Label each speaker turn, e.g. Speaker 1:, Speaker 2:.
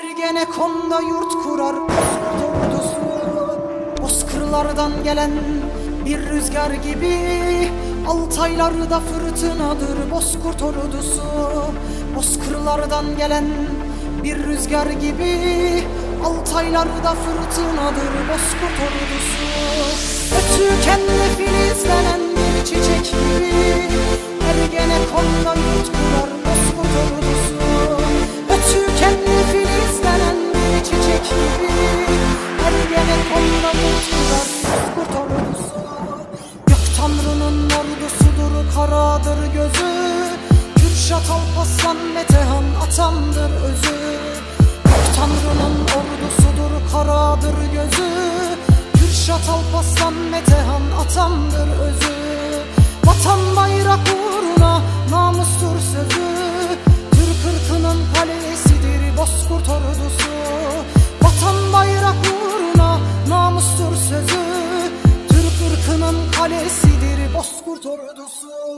Speaker 1: Ergenekon'da yurt kurar. Ordusu Bozkırlardan gelen bir rüzgar gibi. Altaylarda fırtınadır Bozkurt ordusu. Bozkırlardan gelen bir rüzgar gibi. Altaylarda fırtınadır Bozkurt ordusu. Ötükenle karadır gözü Kürşat Alpaslan Metehan atamdır özü. Gök Tanrı'nın ordusudur karadır gözü Kürşat Alpaslan Metehan atamdır özü. Vatan bayrak uğruna namustur sözü Türk ırkının kalesidir Bozkurt ordusu. Vatan bayrak uğruna namustur sözü Türk ırkının kalesidir Bozkurt ordusu